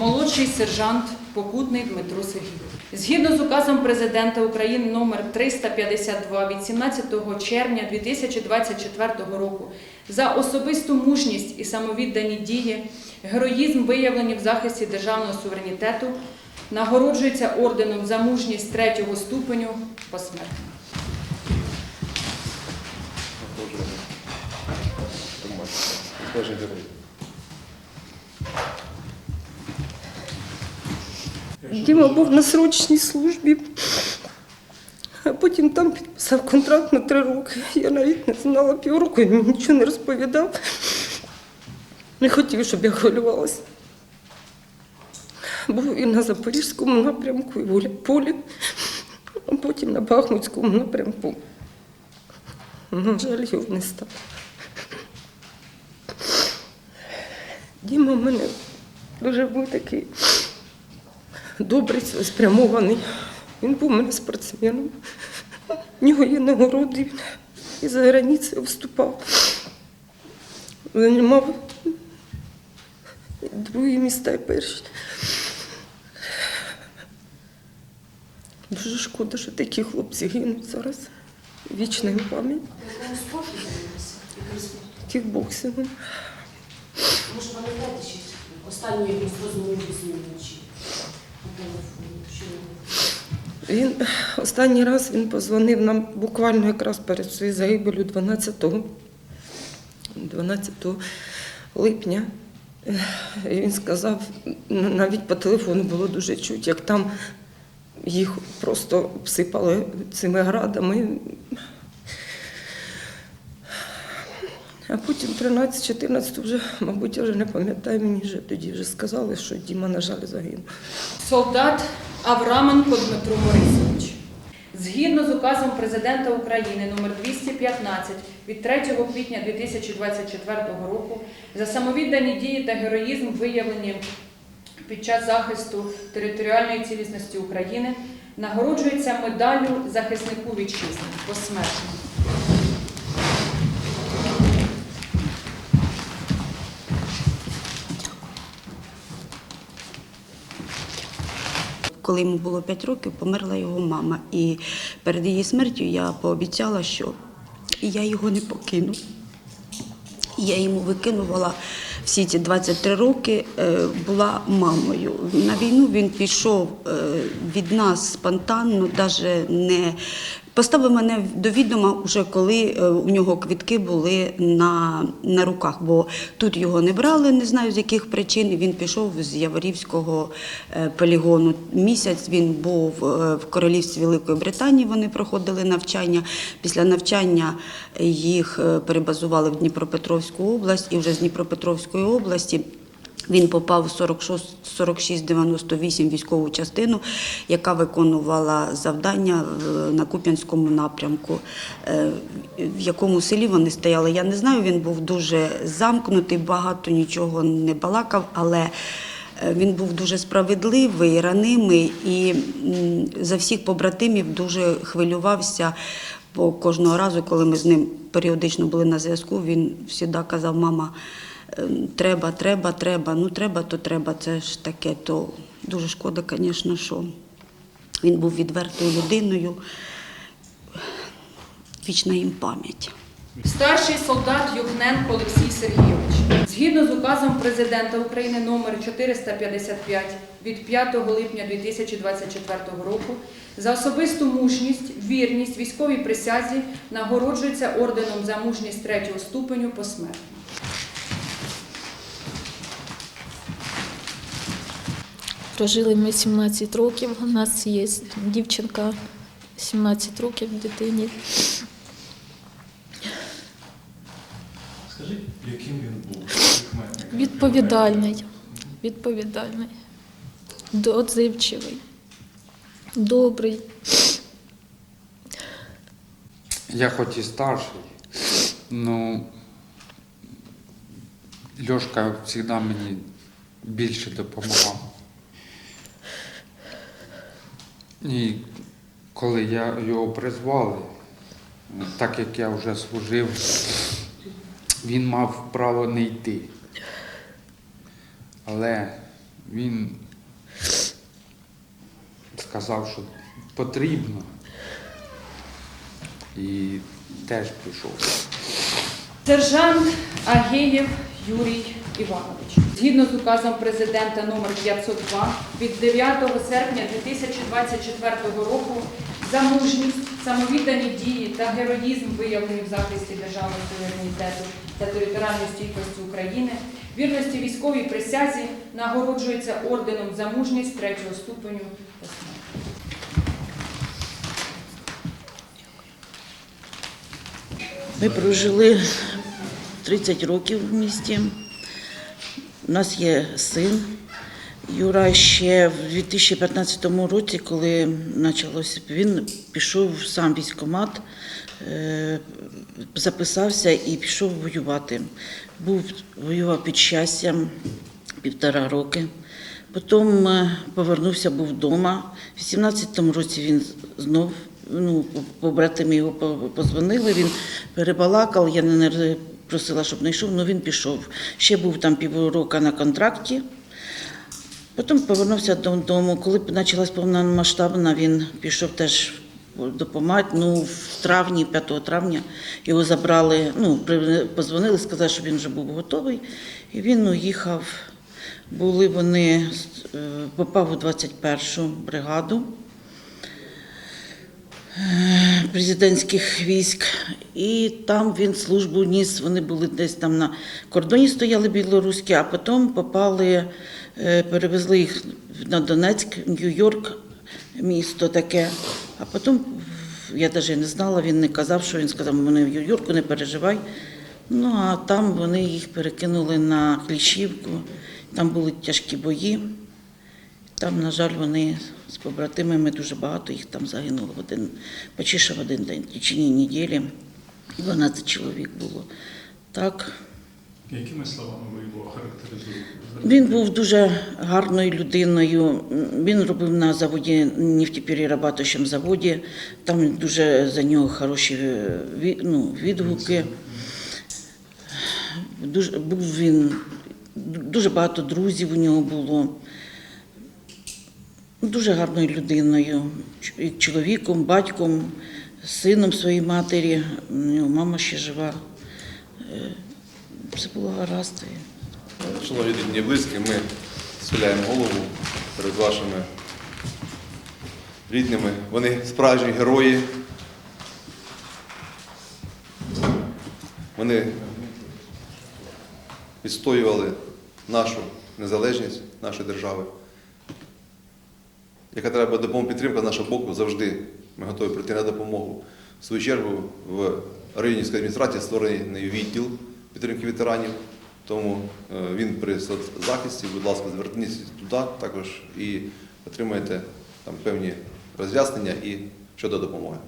молодший сержант Покутний Дмитро Сергійович. Згідно з указом президента України номер 352 від 17 червня 2024 року за особисту мужність і самовіддані дії, героїзм виявлені в захисті державного суверенітету, нагороджується орденом за мужність третього ступеню посмертно. Тоже Діма був на срочній службі, а потім там підписав контракт на три роки. Я навіть не знала півроку, він нічого не розповідав. Не хотів, щоб я хвилювалася. Був і на Запорізькому напрямку, і в Гуляйполі, а потім на Бахмутському напрямку. На жаль, його не стало. Діма в мене дуже був такий добрий, спрямований. Він був мене спортсменом. У нього є нагороди, він і за границею вступав. Займав другі міста і перші. Дуже шкода, що такі хлопці гинуть зараз. Вічна їм пам'ять. Кікбоксингом. Може, пам'ятаєте щось? Останню якусь розмову з ним вночі він останній раз він позвонив нам буквально якраз перед своєю загибелю 12, 12 липня. І він сказав, навіть по телефону було дуже чуть, як там їх просто обсипали цими градами. А потім 13-14 вже, мабуть, я вже не пам'ятаю, мені вже тоді вже сказали, що Діма, на жаль, загинув. Солдат Авраменко Дмитро Борисович. Згідно з указом президента України номер 215 від 3 квітня 2024 року за самовіддані дії та героїзм виявлені під час захисту територіальної цілісності України нагороджується медаллю захиснику вітчизни посмертно. Коли йому було 5 років, померла його мама. І перед її смертю я пообіцяла, що я його не покину. Я йому викинувала всі ці 23 роки, е, була мамою. На війну він пішов е, від нас спонтанно, навіть не поставив мене до відома вже коли е, у нього квітки були на, на руках, бо тут його не брали, не знаю з яких причин. Він пішов з Яворівського е, полігону. Місяць він був е, в королівстві Великої Британії. Вони проходили навчання. Після навчання їх перебазували в Дніпропетровську область, і вже з Дніпропетровської області. Він попав в 46 4698 військову частину, яка виконувала завдання на Куп'янському напрямку. Е, В якому селі вони стояли, я не знаю. Він був дуже замкнутий, багато нічого не балакав, але е, він був дуже справедливий, ранимий і за всіх побратимів дуже хвилювався. Бо кожного разу, коли ми з ним періодично були на зв'язку, він завжди казав, мама. Ем, Треба, треба, треба. Ну треба, то треба. Це ж таке. То дуже шкода, звісно, що він був відвертою людиною. Вічна їм пам'ять. Старший солдат Югненко Олексій Сергійович. Згідно з указом президента України номер 455 від 5 липня 2024 року за особисту мужність, вірність військовій присязі нагороджується орденом за мужність третього ступеню посмертно. Прожили ми 17 років. У нас є дівчинка 17 років дитині. Скажи, яким він був? Відповідальний, відповідальний, отзивчивий, добрий. Я хоч і старший, ну Льошка завжди мені більше допомагав. І коли я його призвали, так як я вже служив, він мав право не йти. Але він сказав, що потрібно. І теж пішов. Сержант Агеєв Юрій Іванович. Згідно з указом президента номер 502 від 9 серпня 2024 року за мужність, самовіддані дії та героїзм, виявлені в захисті державного суверенітету та територіальної стійкості України, вірності військовій присязі нагороджується орденом за мужність третього ступеню. Ми прожили 30 років в місті. У нас є син. Юра ще в 2015 році, коли почалося, він пішов сам в військкомат, е, записався і пішов воювати. Був, воював під щастям півтора роки. Потім е, повернувся, був вдома. У 18-му році він знов, ну, побратими його позвонили, він перебалакав, я не просила, щоб не йшов, але він пішов. Ще був там півроку на контракті. Потім повернувся додому. Коли почалась повномасштабна, він пішов теж допомагати. Ну, в травні, 5 травня, його забрали, ну, позвонили, сказали, що він вже був готовий. І він уїхав. Були вони, е, попав у 21-шу бригаду е, президентських військ, і там він службу ніс. Вони були десь там на кордоні стояли білоруські, а потім попали, е, перевезли їх на Донецьк, Нью-Йорк, місто таке. А потім я навіть не знала, він не казав, що він сказав, мене в Нью-Йорку, не переживай. Ну а там вони їх перекинули на Кліщівку, там були тяжкі бої. Там, на жаль, вони з побратимами дуже багато їх там загинуло в один, почти що в один день, в течение неділі. 12 чоловік було. Так. Якими словами ви його характеризуєте? Він був дуже гарною людиною. Він робив на заводі нефтеперерабатуючому заводі. Там дуже за нього хороші е, ну, відгуки. Дуже, був він, дуже багато друзів у нього було. Дуже гарною людиною, чоловіком, батьком, сином своєї матері. Мама ще жива. Е, Все було гаразд. Шановні рідні близькі, ми схиляємо голову перед вашими рідними. Вони справжні герої. Вони відстоювали нашу незалежність, нашої держави. Яка треба допомога підтримка з нашого боку завжди. Ми готові прийти на допомогу. В свою чергу в районівській адміністрації створений відділ підтримки ветеранів. Тому е, він при захисті, будь ласка, зверніться туди також і отримаєте там певні роз'яснення і щодо допомоги.